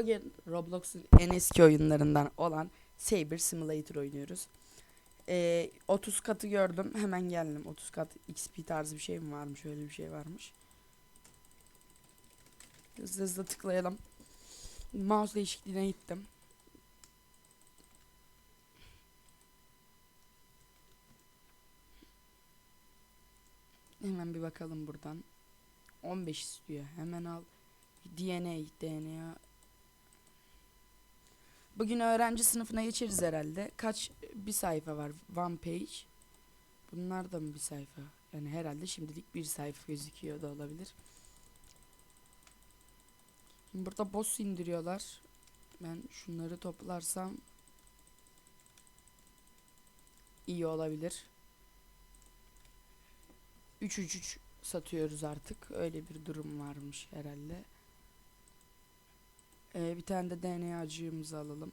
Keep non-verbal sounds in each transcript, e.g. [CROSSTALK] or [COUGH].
Bugün Roblox'un en eski oyunlarından olan Saber Simulator oynuyoruz. Ee, 30 katı gördüm hemen geldim. 30 kat XP tarzı bir şey mi varmış öyle bir şey varmış. Hızlı hızlı tıklayalım. Mouse değişikliğine gittim. Hemen bir bakalım buradan. 15 istiyor. Hemen al. DNA, DNA. Bugün öğrenci sınıfına geçeriz herhalde. Kaç bir sayfa var? One page. Bunlar da mı bir sayfa? Yani herhalde şimdilik bir sayfa gözüküyor da olabilir. Şimdi burada boss indiriyorlar. Ben şunları toplarsam iyi olabilir. 3 3 3 satıyoruz artık. Öyle bir durum varmış herhalde. Ee, bir tane de DNA acığımızı alalım.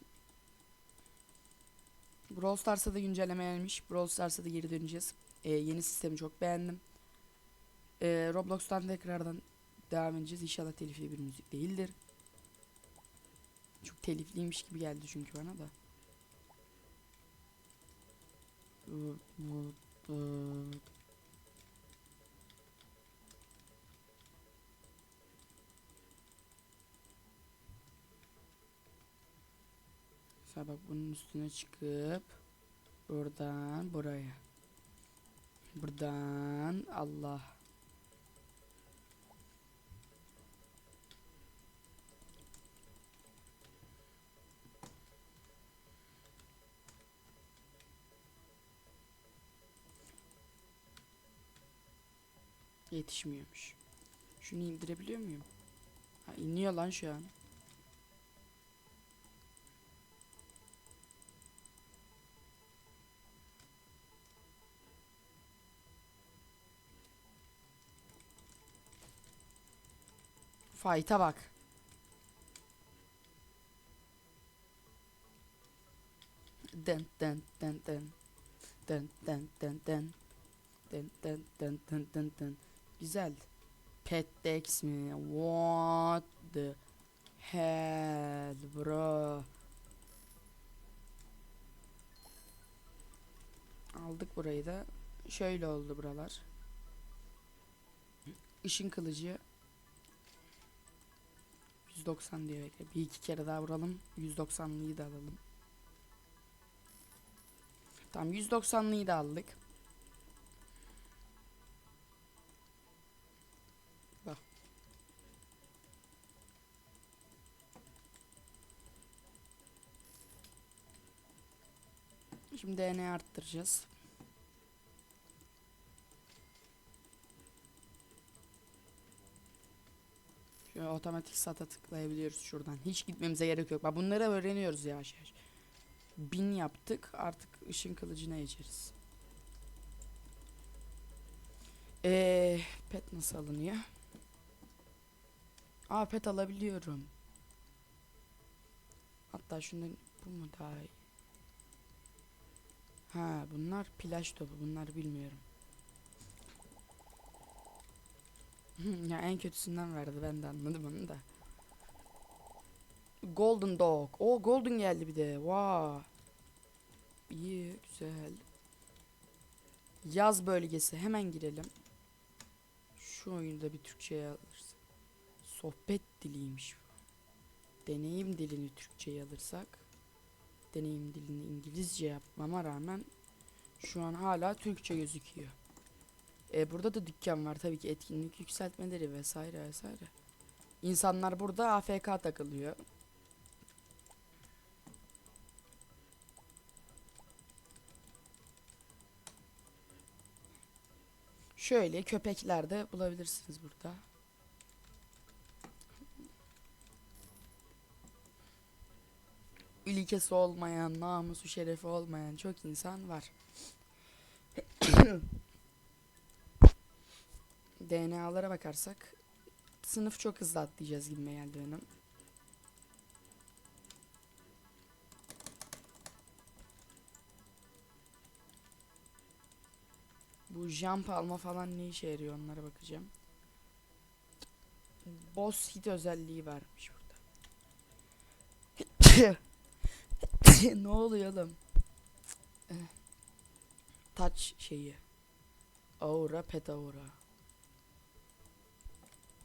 Brawl Stars'a da güncelleme gelmiş. Brawl Stars'a da geri döneceğiz. Ee, yeni sistemi çok beğendim. Ee, Roblox'tan tekrardan devam edeceğiz. İnşallah telifli bir müzik değildir. Çok telifliymiş gibi geldi çünkü bana da. Bu- bu- bu- Mesela bak bunun üstüne çıkıp buradan buraya. Buradan Allah. Yetişmiyormuş. Şunu indirebiliyor muyum? Ha iniyor lan şu an. Fight'a bak. Den den den den. Den den den den. Den den den den den den. Güzel. Pet Dex mi? What the hell bro? Aldık burayı da. Şöyle oldu buralar. Işın kılıcı 190 diye bekle. Bir iki kere daha vuralım. 190'lıyı da alalım. Tamam 190'lıyı da aldık. Bak. Şimdi DNA arttıracağız. Şöyle otomatik sata tıklayabiliyoruz şuradan. Hiç gitmemize gerek yok. Bak bunları öğreniyoruz yavaş yavaş. Bin yaptık. Artık ışın kılıcına geçeriz. Eee pet nasıl alınıyor? Aa pet alabiliyorum. Hatta şundan bu mu daha iyi? Ha bunlar plaj topu. Bunlar bilmiyorum. Ya en kötüsünden verdi ben de anladım onu da. Golden Dog. O Golden geldi bir de. Wow. İyi güzel. Yaz bölgesi hemen girelim. Şu oyunu da bir Türkçe'ye alırız. Sohbet diliymiş. Deneyim dilini Türkçe'ye alırsak. Deneyim dilini İngilizce yapmama rağmen şu an hala Türkçe gözüküyor. E, burada da dükkan var tabii ki etkinlik yükseltmeleri vesaire vesaire. İnsanlar burada AFK takılıyor. Şöyle köpekler de bulabilirsiniz burada. Ülkesi olmayan, namusu şerefi olmayan çok insan var. [CLEARS THROAT] DNA'lara bakarsak sınıf çok hızlı atlayacağız gibi geldi benim. Bu jump alma falan ne işe yarıyor onlara bakacağım. Boss hit özelliği varmış burada. [LAUGHS] ne oluyor oğlum? Eh. Touch şeyi. Aura pet aura.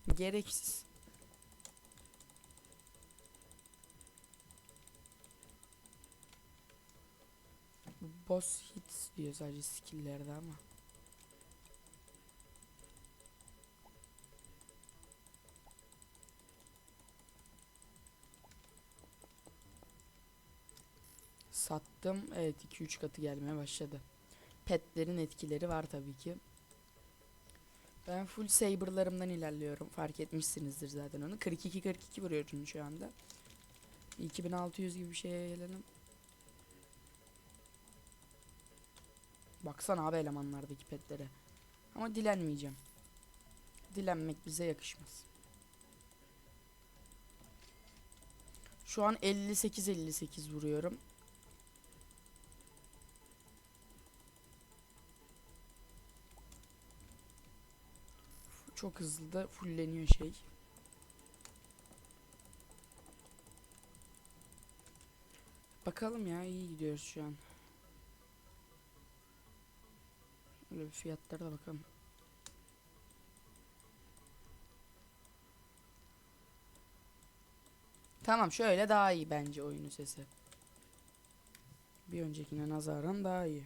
Gereksiz. Boss hits diyor sadece skill'lerde ama. Sattım. Evet 2-3 katı gelmeye başladı. Petlerin etkileri var tabii ki. Ben full saber'larımdan ilerliyorum. Fark etmişsinizdir zaten onu. 42-42 vuruyorum şu anda. 2600 gibi bir şeye gelelim. Baksana abi elemanlardaki petlere. Ama dilenmeyeceğim. Dilenmek bize yakışmaz. Şu an 58-58 vuruyorum. Çok hızlı da fulleniyor şey. Bakalım ya iyi gidiyoruz şu an. Böyle bir fiyatlara da bakalım. Tamam şöyle daha iyi bence oyunun sesi. Bir öncekine nazaran daha iyi.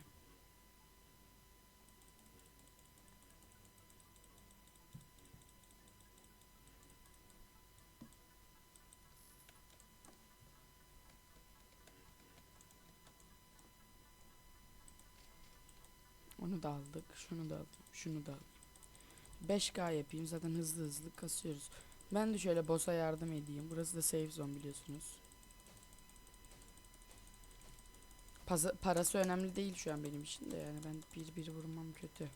Onu da aldık. Şunu da aldım. Şunu da aldım. 5K yapayım. Zaten hızlı hızlı kasıyoruz. Ben de şöyle boss'a yardım edeyim. Burası da safe zone biliyorsunuz. Paza- parası önemli değil şu an benim için de yani ben bir bir vurmam kötü.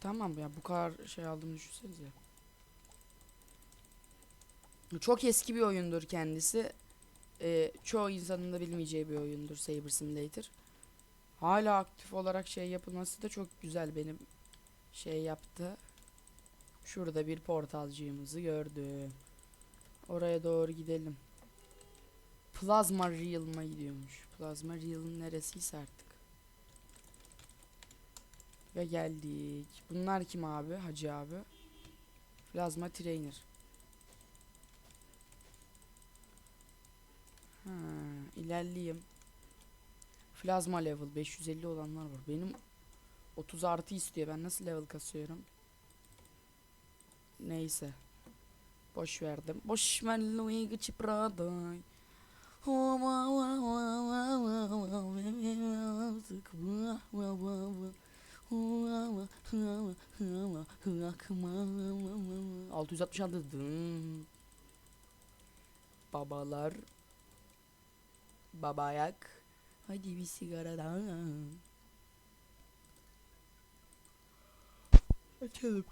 Tamam ya bu kadar şey aldım düşünsenize. Çok eski bir oyundur kendisi. Ee, çoğu insanın da bilmeyeceği bir oyundur Saber Simulator. Hala aktif olarak şey yapılması da çok güzel benim şey yaptı. Şurada bir portalcığımızı gördüm. Oraya doğru gidelim. Plasma Realm'a gidiyormuş. Plasma Realm neresiyse artık. Ve geldik. Bunlar kim abi? Hacı abi. Plasma Trainer. Ha, ilerleyeyim. Plazma level 550 olanlar var. Benim 30 artı istiyor. Ben nasıl level kasıyorum? Neyse. Boş verdim. Boş ver Luigi Prada. Altı yüz. Babalar. Babayak. Hadi bir sigara daha. Açalım.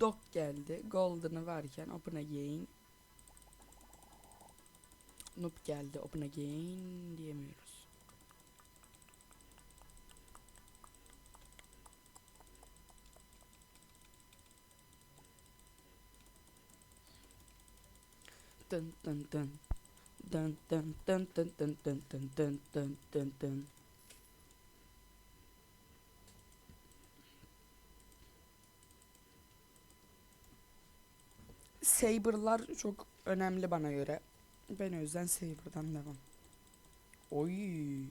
Dok geldi. Golden'ı varken open again. Noob geldi. Open again diyemiyoruz. Dın dın dın. Dun dun dun dun dun dun dun dun dun dun dun. Saber'lar çok önemli bana göre. Ben o yüzden Saber'dan devam. Oy.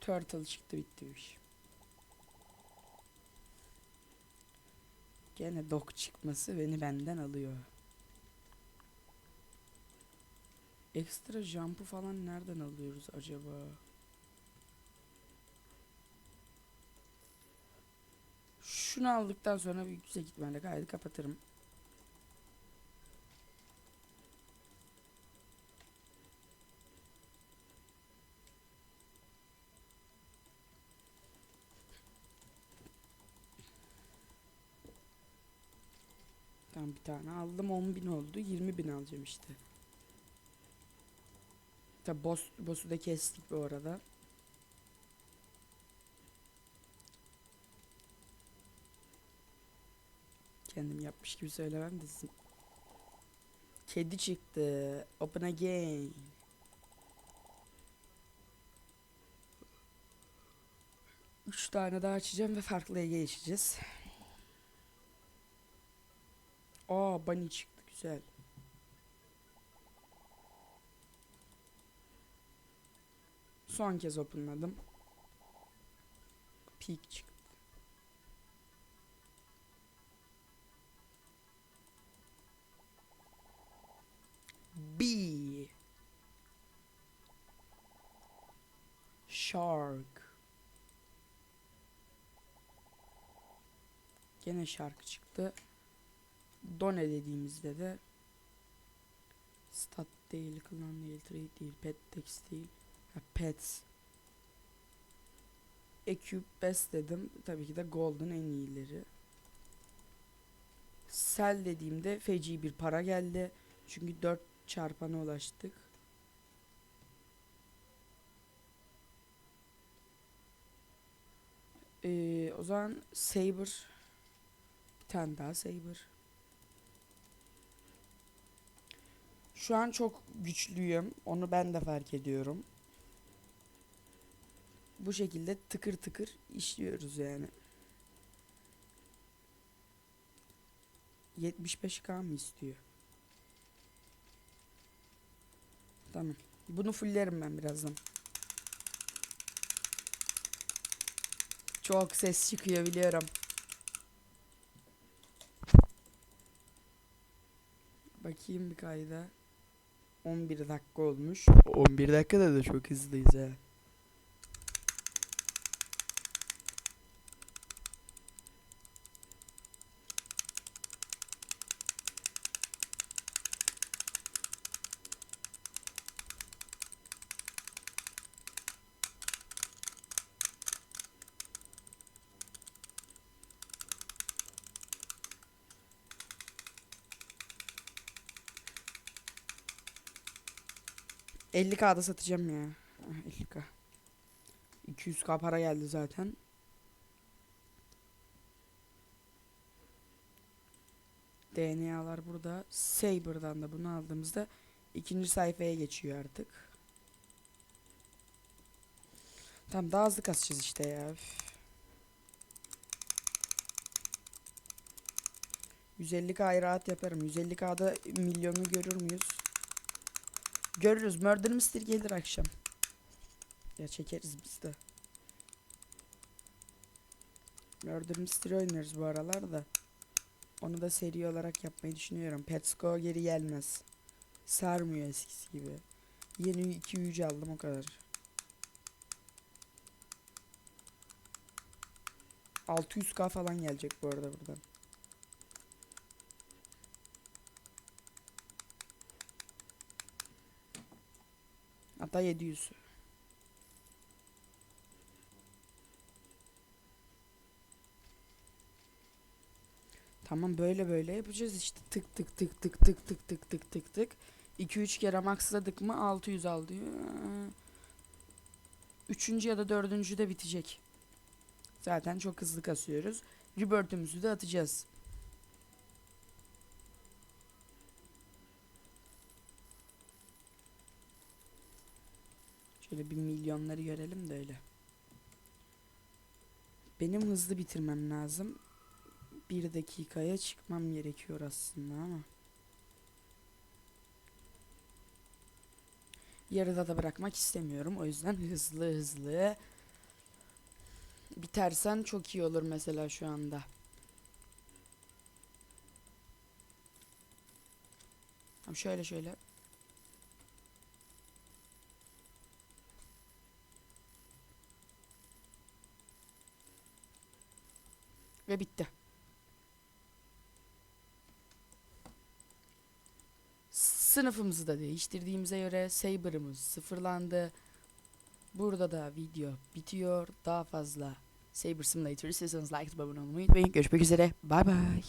Turtle çıktı bitti bu iş. Gene dok çıkması beni benden alıyor. Ekstra jump'ı falan nereden alıyoruz acaba? Şunu aldıktan sonra bir yüksek ihtimalle kaydı kapatırım. Tam bir tane aldım 10 bin oldu 20 bin alacağım işte. Tabi boss, boss'u da kestik bu arada. Kendim yapmış gibi söylemem de sizin. Kedi çıktı. Open again. Üç tane daha açacağım ve farklı geçeceğiz. Aa bunny çıktı güzel. Son kez openladım. Peak çıktı. B. Shark. Gene şarkı çıktı. Done dediğimizde de stat değil, klan değil, trade değil, pet text değil. Ha, pets. EQ best dedim. Tabii ki de golden en iyileri. Sell dediğimde feci bir para geldi. Çünkü 4 çarpana ulaştık. Ee, o zaman Saber bir tane daha Saber. Şu an çok güçlüyüm. Onu ben de fark ediyorum. Bu şekilde tıkır tıkır işliyoruz yani. 75k mı istiyor? Tamam. Bunu fullerim ben birazdan. Çok ses çıkıyor biliyorum. Bakayım bir kayda. 11 dakika olmuş. 11 dakikada da çok hızlıyız ha. Elli kda satacağım ya. Ah, 50k. 200k para geldi zaten. DNA'lar burada. Saber'dan da bunu aldığımızda ikinci sayfaya geçiyor artık. Tamam daha hızlı kasacağız işte ya. üf. 150k rahat yaparım. 150k'da milyonu görür müyüz? Görürüz. Murder Mystery gelir akşam. Ya çekeriz biz de. Murder Mystery oynarız bu aralar da. Onu da seri olarak yapmayı düşünüyorum. Pets Go geri gelmez. Sarmıyor eskisi gibi. Yeni 2 3 aldım o kadar. 600k falan gelecek bu arada buradan. Hatta 700. Tamam böyle böyle yapacağız işte tık tık tık tık tık tık tık tık tık tık. 2-3 kere maxladık mı 600 aldı. Üçüncü ya da dördüncü de bitecek. Zaten çok hızlı kasıyoruz. Rebirth'ümüzü de atacağız. Şöyle bir milyonları görelim de öyle. Benim hızlı bitirmem lazım. Bir dakikaya çıkmam gerekiyor aslında ama. Yarıda da bırakmak istemiyorum. O yüzden [LAUGHS] hızlı hızlı. Bitersen çok iyi olur mesela şu anda. Şöyle şöyle. Ve bitti. Sınıfımızı da değiştirdiğimize göre Saber'ımız sıfırlandı. Burada da video bitiyor. Daha fazla Saber Simulator istiyorsanız like abone olmayı unutmayın. Görüşmek üzere. Bay bay.